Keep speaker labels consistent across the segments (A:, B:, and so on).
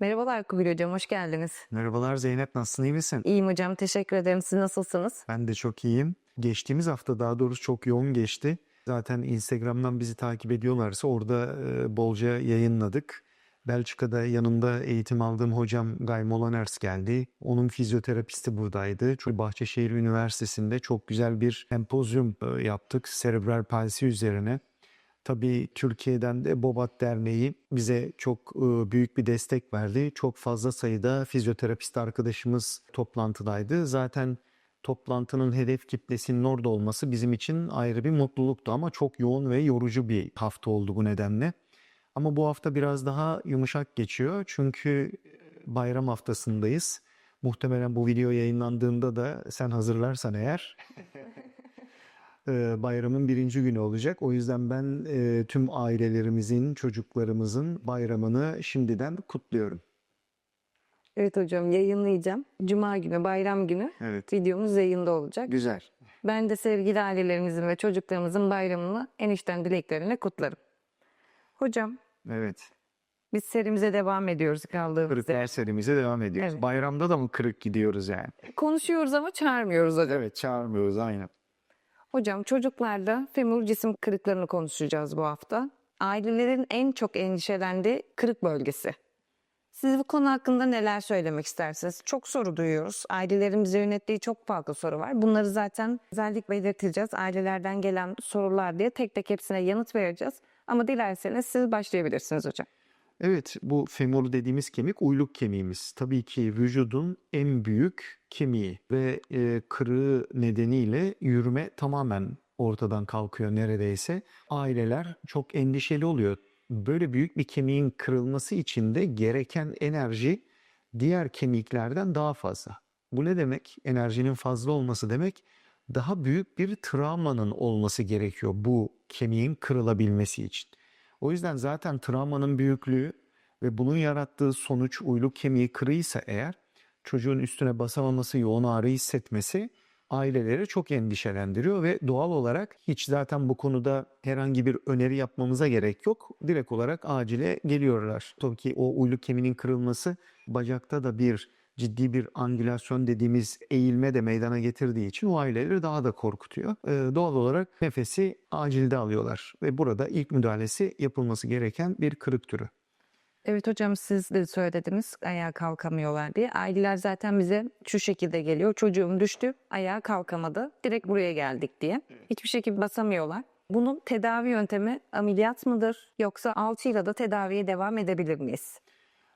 A: Merhabalar Kubil Hocam, hoş geldiniz.
B: Merhabalar Zeynep, nasılsın, iyi misin?
A: İyiyim hocam, teşekkür ederim. Siz nasılsınız?
B: Ben de çok iyiyim. Geçtiğimiz hafta daha doğrusu çok yoğun geçti. Zaten Instagram'dan bizi takip ediyorlarsa orada e, bolca yayınladık. Belçika'da yanımda eğitim aldığım hocam Guy Molaners geldi. Onun fizyoterapisti buradaydı. Çok Bahçeşehir Üniversitesi'nde çok güzel bir sempozyum e, yaptık serebral palsi üzerine. Tabii Türkiye'den de Bobat Derneği bize çok büyük bir destek verdi. Çok fazla sayıda fizyoterapist arkadaşımız toplantıdaydı. Zaten toplantının hedef kitlesinin orada olması bizim için ayrı bir mutluluktu ama çok yoğun ve yorucu bir hafta oldu bu nedenle. Ama bu hafta biraz daha yumuşak geçiyor çünkü bayram haftasındayız. Muhtemelen bu video yayınlandığında da sen hazırlarsan eğer bayramın birinci günü olacak. O yüzden ben e, tüm ailelerimizin, çocuklarımızın bayramını şimdiden kutluyorum.
A: Evet hocam, yayınlayacağım. Cuma günü, bayram günü
B: Evet.
A: videomuz yayında olacak.
B: Güzel.
A: Ben de sevgili ailelerimizin ve çocuklarımızın bayramını enişten dileklerine kutlarım. Hocam,
B: Evet.
A: biz serimize devam ediyoruz kaldığımız
B: Kırık
A: yerden.
B: ders serimize devam ediyoruz.
A: Evet.
B: Bayramda da mı kırık gidiyoruz yani?
A: Konuşuyoruz ama çağırmıyoruz hocam.
B: Evet çağırmıyoruz aynen.
A: Hocam çocuklarda femur cisim kırıklarını konuşacağız bu hafta. Ailelerin en çok endişelendiği kırık bölgesi. Siz bu konu hakkında neler söylemek istersiniz? Çok soru duyuyoruz. Ailelerin bize yönettiği çok farklı soru var. Bunları zaten özellikle belirteceğiz. Ailelerden gelen sorular diye tek tek hepsine yanıt vereceğiz. Ama dilerseniz siz başlayabilirsiniz hocam.
B: Evet bu femur dediğimiz kemik uyluk kemiğimiz. Tabii ki vücudun en büyük kemiği ve e, kırığı nedeniyle yürüme tamamen ortadan kalkıyor neredeyse. Aileler çok endişeli oluyor. Böyle büyük bir kemiğin kırılması için de gereken enerji diğer kemiklerden daha fazla. Bu ne demek? Enerjinin fazla olması demek daha büyük bir travmanın olması gerekiyor bu kemiğin kırılabilmesi için. O yüzden zaten travmanın büyüklüğü ve bunun yarattığı sonuç uyluk kemiği kırıysa eğer çocuğun üstüne basamaması, yoğun ağrı hissetmesi aileleri çok endişelendiriyor ve doğal olarak hiç zaten bu konuda herhangi bir öneri yapmamıza gerek yok. Direkt olarak acile geliyorlar. Tabii ki o uyluk kemiğinin kırılması bacakta da bir ciddi bir angülasyon dediğimiz eğilme de meydana getirdiği için o aileleri daha da korkutuyor. Ee, doğal olarak nefesi acilde alıyorlar ve burada ilk müdahalesi yapılması gereken bir kırık türü.
A: Evet hocam siz de söylediniz ayağa kalkamıyorlar diye. Aileler zaten bize şu şekilde geliyor. Çocuğum düştü, ayağa kalkamadı. Direkt buraya geldik diye. Hiçbir şekilde basamıyorlar. Bunun tedavi yöntemi ameliyat mıdır yoksa alçıyla da tedaviye devam edebilir miyiz?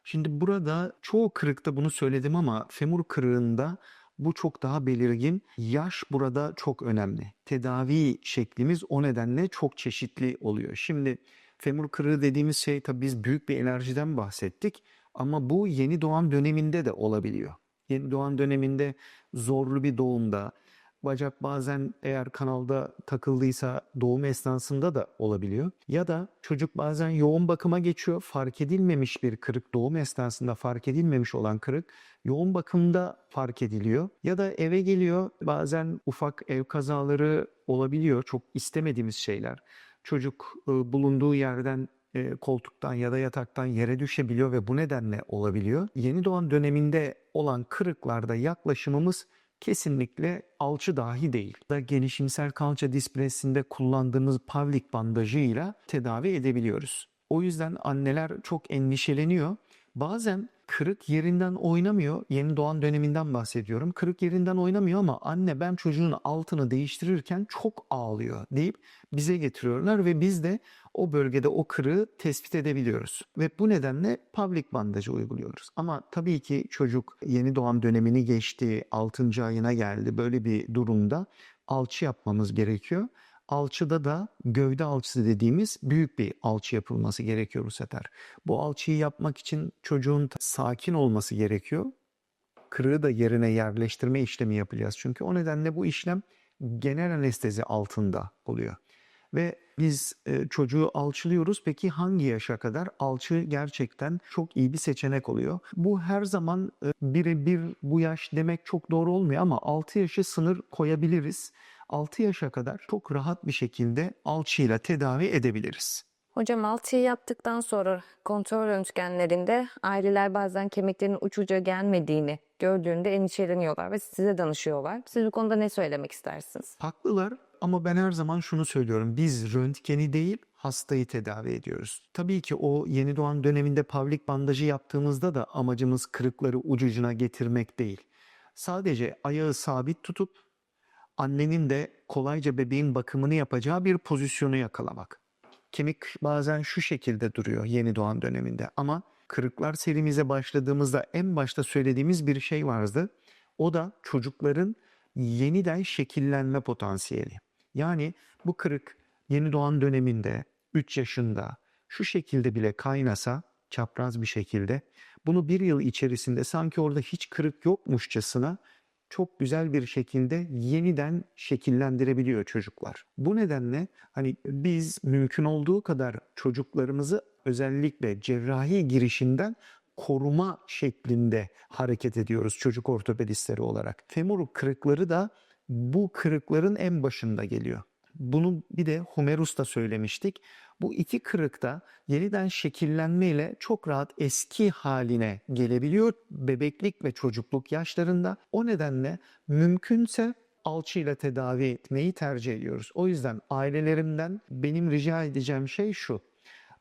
B: Şimdi burada çoğu kırıkta bunu söyledim ama femur kırığında bu çok daha belirgin. Yaş burada çok önemli. Tedavi şeklimiz o nedenle çok çeşitli oluyor. Şimdi femur kırığı dediğimiz şey tabii biz büyük bir enerjiden bahsettik ama bu yeni doğan döneminde de olabiliyor. Yeni doğan döneminde zorlu bir doğumda, bacak bazen eğer kanalda takıldıysa doğum esnasında da olabiliyor. Ya da çocuk bazen yoğun bakıma geçiyor. Fark edilmemiş bir kırık doğum esnasında fark edilmemiş olan kırık yoğun bakımda fark ediliyor. Ya da eve geliyor bazen ufak ev kazaları olabiliyor. Çok istemediğimiz şeyler. Çocuk e, bulunduğu yerden e, koltuktan ya da yataktan yere düşebiliyor ve bu nedenle olabiliyor. Yeni doğan döneminde olan kırıklarda yaklaşımımız kesinlikle alçı dahi değil. Da genişimsel kalça dispresinde kullandığımız pavlik bandajıyla tedavi edebiliyoruz. O yüzden anneler çok endişeleniyor. Bazen kırık yerinden oynamıyor. Yeni doğan döneminden bahsediyorum. Kırık yerinden oynamıyor ama anne ben çocuğun altını değiştirirken çok ağlıyor deyip bize getiriyorlar ve biz de o bölgede o kırığı tespit edebiliyoruz. Ve bu nedenle pavlik bandajı uyguluyoruz. Ama tabii ki çocuk yeni doğan dönemini geçti, 6. ayına geldi. Böyle bir durumda alçı yapmamız gerekiyor. Alçıda da gövde alçısı dediğimiz büyük bir alçı yapılması gerekiyor bu sefer. Bu alçıyı yapmak için çocuğun sakin olması gerekiyor. Kırığı da yerine yerleştirme işlemi yapacağız. Çünkü o nedenle bu işlem genel anestezi altında oluyor. Ve biz e, çocuğu alçılıyoruz. Peki hangi yaşa kadar? Alçı gerçekten çok iyi bir seçenek oluyor. Bu her zaman e, birebir bu yaş demek çok doğru olmuyor ama 6 yaşı sınır koyabiliriz. 6 yaşa kadar çok rahat bir şekilde alçıyla tedavi edebiliriz.
A: Hocam alçıyı yaptıktan sonra kontrol röntgenlerinde aileler bazen kemiklerin uç uca gelmediğini gördüğünde endişeleniyorlar ve size danışıyorlar. Siz bu konuda ne söylemek istersiniz?
B: Haklılar ama ben her zaman şunu söylüyorum. Biz röntgeni değil hastayı tedavi ediyoruz. Tabii ki o yeni doğan döneminde pavlik bandajı yaptığımızda da amacımız kırıkları ucucuna getirmek değil. Sadece ayağı sabit tutup annenin de kolayca bebeğin bakımını yapacağı bir pozisyonu yakalamak. Kemik bazen şu şekilde duruyor yeni doğan döneminde ama kırıklar serimize başladığımızda en başta söylediğimiz bir şey vardı. O da çocukların yeniden şekillenme potansiyeli. Yani bu kırık yeni doğan döneminde 3 yaşında şu şekilde bile kaynasa çapraz bir şekilde bunu bir yıl içerisinde sanki orada hiç kırık yokmuşçasına çok güzel bir şekilde yeniden şekillendirebiliyor çocuklar. Bu nedenle hani biz mümkün olduğu kadar çocuklarımızı özellikle cerrahi girişinden koruma şeklinde hareket ediyoruz çocuk ortopedistleri olarak. Femur kırıkları da bu kırıkların en başında geliyor. Bunu bir de Humerus da söylemiştik. Bu iki kırık da yeniden şekillenmeyle çok rahat eski haline gelebiliyor bebeklik ve çocukluk yaşlarında. O nedenle mümkünse alçıyla tedavi etmeyi tercih ediyoruz. O yüzden ailelerimden benim rica edeceğim şey şu.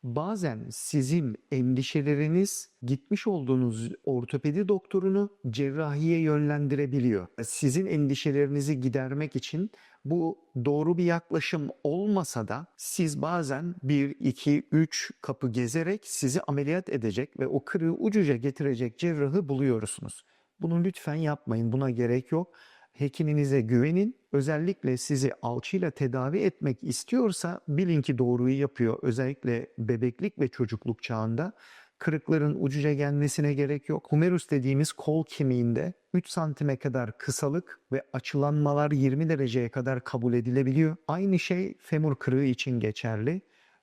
B: Bazen sizin endişeleriniz gitmiş olduğunuz ortopedi doktorunu cerrahiye yönlendirebiliyor. Sizin endişelerinizi gidermek için bu doğru bir yaklaşım olmasa da siz bazen 1, 2, 3 kapı gezerek sizi ameliyat edecek ve o kırığı ucuca getirecek cerrahı buluyorsunuz. Bunu lütfen yapmayın. Buna gerek yok. Hekiminize güvenin. Özellikle sizi alçıyla tedavi etmek istiyorsa bilin ki doğruyu yapıyor. Özellikle bebeklik ve çocukluk çağında kırıkların ucuca gelmesine gerek yok. Humerus dediğimiz kol kemiğinde 3 santime kadar kısalık ve açılanmalar 20 dereceye kadar kabul edilebiliyor. Aynı şey femur kırığı için geçerli.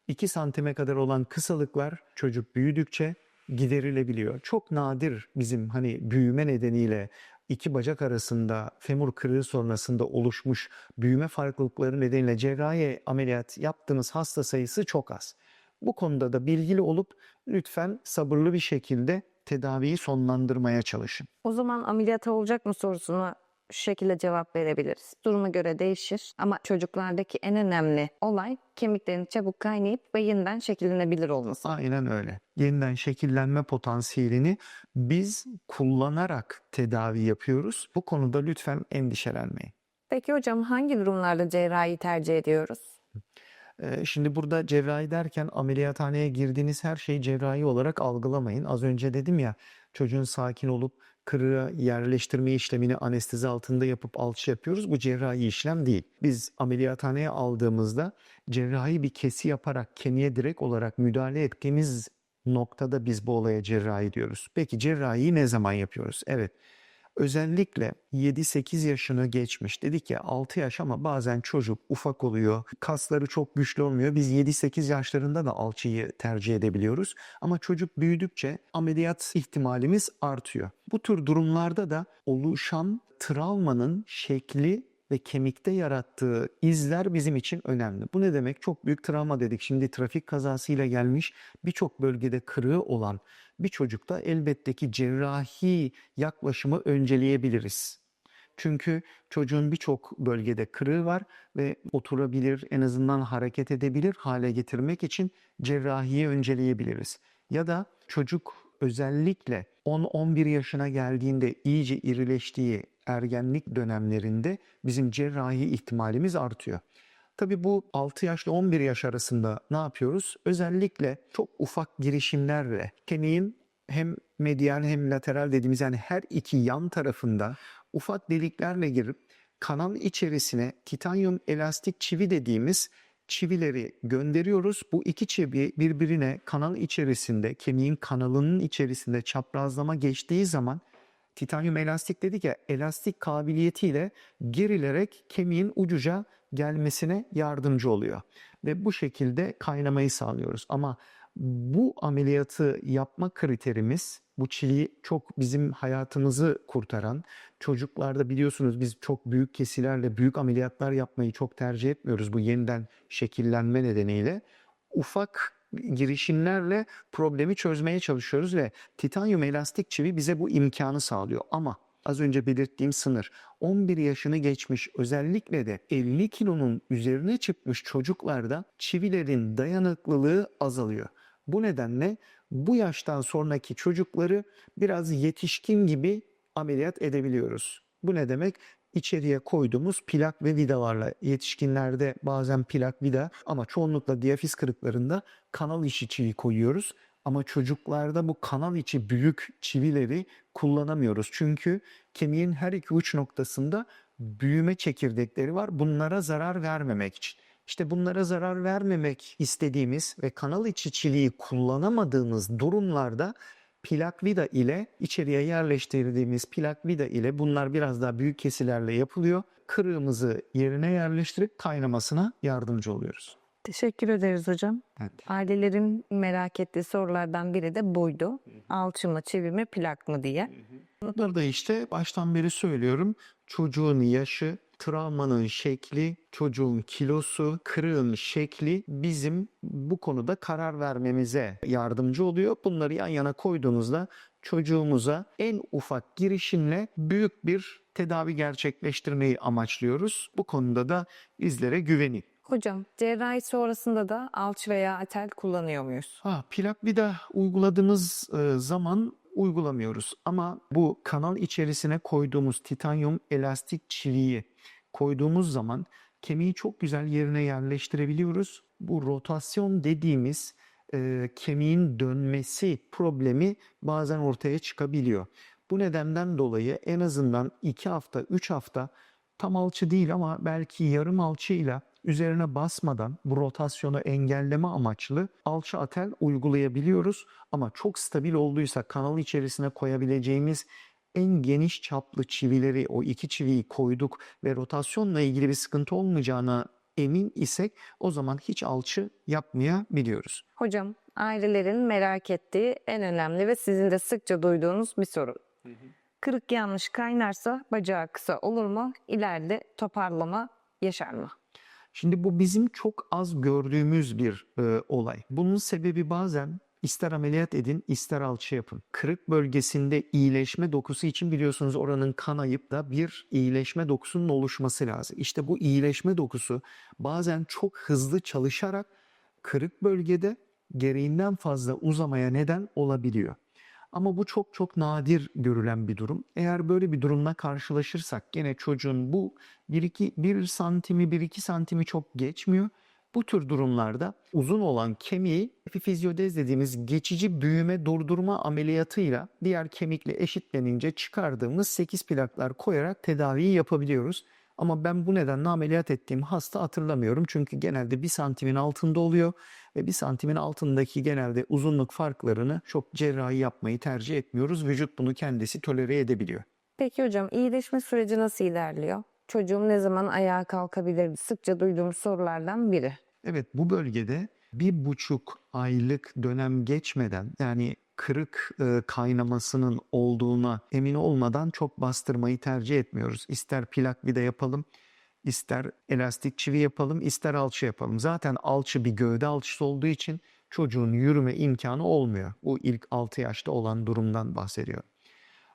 B: 2 santime kadar olan kısalıklar çocuk büyüdükçe giderilebiliyor. Çok nadir bizim hani büyüme nedeniyle iki bacak arasında femur kırığı sonrasında oluşmuş büyüme farklılıkları nedeniyle cerrahi ameliyat yaptığımız hasta sayısı çok az. Bu konuda da bilgili olup lütfen sabırlı bir şekilde tedaviyi sonlandırmaya çalışın.
A: O zaman ameliyat olacak mı sorusuna şu şekilde cevap verebiliriz. Duruma göre değişir ama çocuklardaki en önemli olay kemiklerin çabuk kaynayıp ve yeniden şekillenebilir olması.
B: Aynen öyle. Yeniden şekillenme potansiyelini biz kullanarak tedavi yapıyoruz. Bu konuda lütfen endişelenmeyin.
A: Peki hocam hangi durumlarda cerrahi tercih ediyoruz?
B: Ee, Şimdi burada cerrahi derken ameliyathaneye girdiğiniz her şeyi cerrahi olarak algılamayın. Az önce dedim ya çocuğun sakin olup kırığa yerleştirme işlemini anestezi altında yapıp alçı yapıyoruz. Bu cerrahi işlem değil. Biz ameliyathaneye aldığımızda cerrahi bir kesi yaparak kemiğe direkt olarak müdahale ettiğimiz noktada biz bu olaya cerrahi diyoruz. Peki cerrahiyi ne zaman yapıyoruz? Evet. Özellikle 7-8 yaşını geçmiş. Dedik ya 6 yaş ama bazen çocuk ufak oluyor. Kasları çok güçlü olmuyor. Biz 7-8 yaşlarında da alçıyı tercih edebiliyoruz. Ama çocuk büyüdükçe ameliyat ihtimalimiz artıyor. Bu tür durumlarda da oluşan travmanın şekli ve kemikte yarattığı izler bizim için önemli. Bu ne demek? Çok büyük travma dedik. Şimdi trafik kazasıyla gelmiş birçok bölgede kırığı olan bir çocukta elbette ki cerrahi yaklaşımı önceleyebiliriz. Çünkü çocuğun birçok bölgede kırığı var ve oturabilir, en azından hareket edebilir hale getirmek için cerrahiyi önceleyebiliriz. Ya da çocuk özellikle 10-11 yaşına geldiğinde iyice irileştiği ergenlik dönemlerinde bizim cerrahi ihtimalimiz artıyor. Tabii bu 6 yaşla 11 yaş arasında ne yapıyoruz? Özellikle çok ufak girişimlerle kemiğin hem medial hem lateral dediğimiz yani her iki yan tarafında ufak deliklerle girip kanal içerisine titanyum elastik çivi dediğimiz çivileri gönderiyoruz. Bu iki çivi birbirine kanal içerisinde, kemiğin kanalının içerisinde çaprazlama geçtiği zaman titanyum elastik dedik ya elastik kabiliyetiyle gerilerek kemiğin ucuca gelmesine yardımcı oluyor. Ve bu şekilde kaynamayı sağlıyoruz. Ama bu ameliyatı yapma kriterimiz bu çivi çok bizim hayatımızı kurtaran çocuklarda biliyorsunuz biz çok büyük kesilerle büyük ameliyatlar yapmayı çok tercih etmiyoruz bu yeniden şekillenme nedeniyle. Ufak girişimlerle problemi çözmeye çalışıyoruz ve titanyum elastik çivi bize bu imkanı sağlıyor. Ama az önce belirttiğim sınır 11 yaşını geçmiş özellikle de 50 kilonun üzerine çıkmış çocuklarda çivilerin dayanıklılığı azalıyor. Bu nedenle bu yaştan sonraki çocukları biraz yetişkin gibi ameliyat edebiliyoruz. Bu ne demek? İçeriye koyduğumuz plak ve vidalarla yetişkinlerde bazen plak vida ama çoğunlukla diyafiz kırıklarında kanal içi çivi koyuyoruz. Ama çocuklarda bu kanal içi büyük çivileri kullanamıyoruz. Çünkü kemiğin her iki uç noktasında büyüme çekirdekleri var. Bunlara zarar vermemek için. İşte bunlara zarar vermemek istediğimiz ve kanal içi çiviyi kullanamadığımız durumlarda plak vida ile içeriye yerleştirdiğimiz plak vida ile bunlar biraz daha büyük kesilerle yapılıyor. Kırığımızı yerine yerleştirip kaynamasına yardımcı oluyoruz.
A: Teşekkür ederiz hocam.
B: Evet.
A: Ailelerin merak ettiği sorulardan biri de buydu. Alçı mı, çivi mi, plak mı diye.
B: Bunları da işte baştan beri söylüyorum. Çocuğun yaşı, travmanın şekli, çocuğun kilosu, kırığın şekli bizim bu konuda karar vermemize yardımcı oluyor. Bunları yan yana koyduğumuzda çocuğumuza en ufak girişimle büyük bir tedavi gerçekleştirmeyi amaçlıyoruz. Bu konuda da bizlere güvenin.
A: Hocam cerrahi sonrasında da alçı veya atel kullanıyor muyuz?
B: Ha, plak vida uyguladığımız e, zaman uygulamıyoruz. Ama bu kanal içerisine koyduğumuz titanyum elastik çiviyi koyduğumuz zaman kemiği çok güzel yerine yerleştirebiliyoruz. Bu rotasyon dediğimiz e, kemiğin dönmesi problemi bazen ortaya çıkabiliyor. Bu nedenden dolayı en azından 2 hafta, 3 hafta tam alçı değil ama belki yarım alçıyla üzerine basmadan bu rotasyonu engelleme amaçlı alçı atel uygulayabiliyoruz. Ama çok stabil olduysa kanal içerisine koyabileceğimiz en geniş çaplı çivileri o iki çiviyi koyduk ve rotasyonla ilgili bir sıkıntı olmayacağına emin isek o zaman hiç alçı yapmayabiliyoruz.
A: Hocam ailelerin merak ettiği en önemli ve sizin de sıkça duyduğunuz bir soru. Kırık yanlış kaynarsa bacağı kısa olur mu? İleride toparlama yaşar mı?
B: Şimdi bu bizim çok az gördüğümüz bir e, olay. Bunun sebebi bazen ister ameliyat edin ister alçı yapın. Kırık bölgesinde iyileşme dokusu için biliyorsunuz oranın kanayıp da bir iyileşme dokusunun oluşması lazım. İşte bu iyileşme dokusu bazen çok hızlı çalışarak kırık bölgede gereğinden fazla uzamaya neden olabiliyor. Ama bu çok çok nadir görülen bir durum. Eğer böyle bir durumla karşılaşırsak gene çocuğun bu 1-2 1 santimi 1-2 santimi çok geçmiyor. Bu tür durumlarda uzun olan kemiği epifizyodez dediğimiz geçici büyüme durdurma ameliyatıyla diğer kemikle eşitlenince çıkardığımız 8 plaklar koyarak tedaviyi yapabiliyoruz. Ama ben bu nedenle ameliyat ettiğim hasta hatırlamıyorum. Çünkü genelde bir santimin altında oluyor ve bir santimin altındaki genelde uzunluk farklarını çok cerrahi yapmayı tercih etmiyoruz. Vücut bunu kendisi tolere edebiliyor.
A: Peki hocam iyileşme süreci nasıl ilerliyor? Çocuğum ne zaman ayağa kalkabilir? Sıkça duyduğum sorulardan biri.
B: Evet bu bölgede bir buçuk aylık dönem geçmeden yani kırık e, kaynamasının olduğuna emin olmadan çok bastırmayı tercih etmiyoruz. İster plak vida yapalım, ister elastik çivi yapalım, ister alçı yapalım. Zaten alçı bir gövde alçısı olduğu için çocuğun yürüme imkanı olmuyor. Bu ilk 6 yaşta olan durumdan bahsediyor.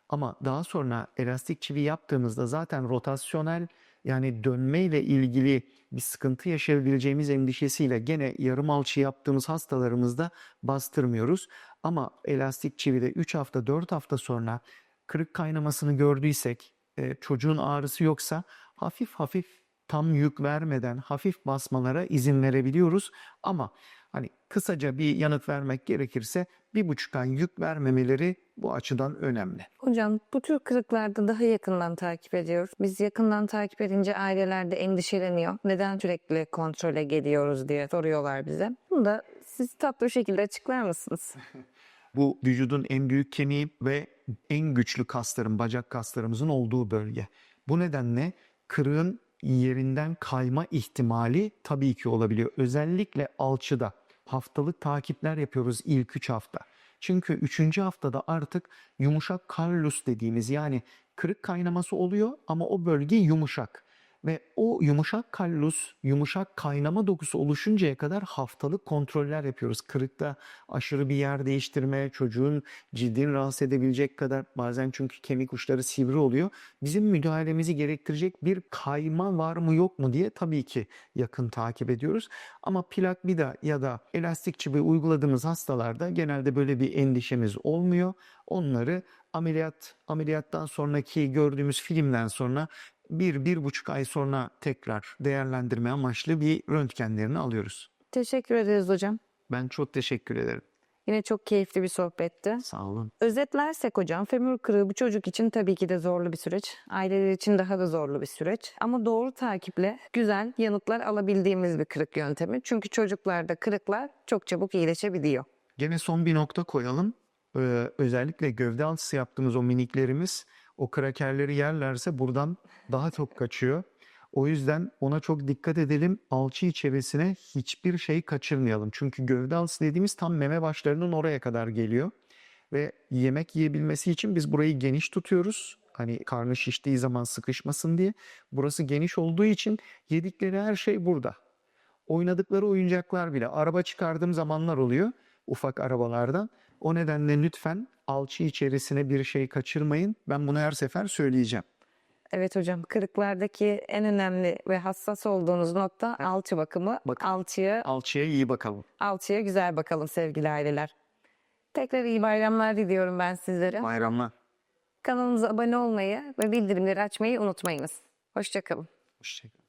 B: Ama daha sonra elastik çivi yaptığımızda zaten rotasyonel yani dönmeyle ilgili bir sıkıntı yaşayabileceğimiz endişesiyle gene yarım alçı yaptığımız hastalarımızda bastırmıyoruz. Ama elastik çivide 3 hafta 4 hafta sonra kırık kaynamasını gördüysek e, çocuğun ağrısı yoksa hafif hafif tam yük vermeden hafif basmalara izin verebiliyoruz. Ama hani kısaca bir yanıt vermek gerekirse bir buçuk ay yük vermemeleri bu açıdan önemli.
A: Hocam bu tür kırıklarda daha yakından takip ediyoruz. Biz yakından takip edince ailelerde endişeleniyor. Neden sürekli kontrole geliyoruz diye soruyorlar bize. Bunu da siz tatlı bir şekilde açıklar mısınız?
B: Bu vücudun en büyük kemiği ve en güçlü kasların, bacak kaslarımızın olduğu bölge. Bu nedenle kırığın yerinden kayma ihtimali tabii ki olabiliyor. Özellikle alçıda haftalık takipler yapıyoruz ilk 3 hafta. Çünkü 3. haftada artık yumuşak karlus dediğimiz yani kırık kaynaması oluyor ama o bölge yumuşak. Ve o yumuşak kallus, yumuşak kaynama dokusu oluşuncaya kadar haftalık kontroller yapıyoruz. Kırıkta aşırı bir yer değiştirme, çocuğun cildini rahatsız edebilecek kadar bazen çünkü kemik uçları sivri oluyor. Bizim müdahalemizi gerektirecek bir kayma var mı yok mu diye tabii ki yakın takip ediyoruz. Ama plak vida ya da elastik çivi uyguladığımız hastalarda genelde böyle bir endişemiz olmuyor. Onları ameliyat ameliyattan sonraki gördüğümüz filmden sonra bir, bir buçuk ay sonra tekrar değerlendirme amaçlı bir röntgenlerini alıyoruz.
A: Teşekkür ederiz hocam.
B: Ben çok teşekkür ederim.
A: Yine çok keyifli bir sohbetti.
B: Sağ olun.
A: Özetlersek hocam femur kırığı bu çocuk için tabii ki de zorlu bir süreç. Aileler için daha da zorlu bir süreç. Ama doğru takiple güzel yanıtlar alabildiğimiz bir kırık yöntemi. Çünkü çocuklarda kırıklar çok çabuk iyileşebiliyor.
B: Gene son bir nokta koyalım. Ee, özellikle gövde altısı yaptığımız o miniklerimiz o krakerleri yerlerse buradan daha çok kaçıyor. O yüzden ona çok dikkat edelim. Alçı içerisine hiçbir şey kaçırmayalım. Çünkü gövde altısı dediğimiz tam meme başlarının oraya kadar geliyor. Ve yemek yiyebilmesi için biz burayı geniş tutuyoruz. Hani karnı şiştiği zaman sıkışmasın diye. Burası geniş olduğu için yedikleri her şey burada. Oynadıkları oyuncaklar bile araba çıkardığım zamanlar oluyor ufak arabalardan. O nedenle lütfen alçı içerisine bir şey kaçırmayın. Ben bunu her sefer söyleyeceğim.
A: Evet hocam kırıklardaki en önemli ve hassas olduğunuz nokta alçı bakımı.
B: Bakın.
A: Alçıya,
B: Alçıya iyi bakalım.
A: alçıya güzel bakalım sevgili aileler. Tekrar iyi bayramlar diliyorum ben sizlere.
B: Bayramlar.
A: Kanalımıza abone olmayı ve bildirimleri açmayı unutmayınız. Hoşçakalın.
B: Hoşçakalın.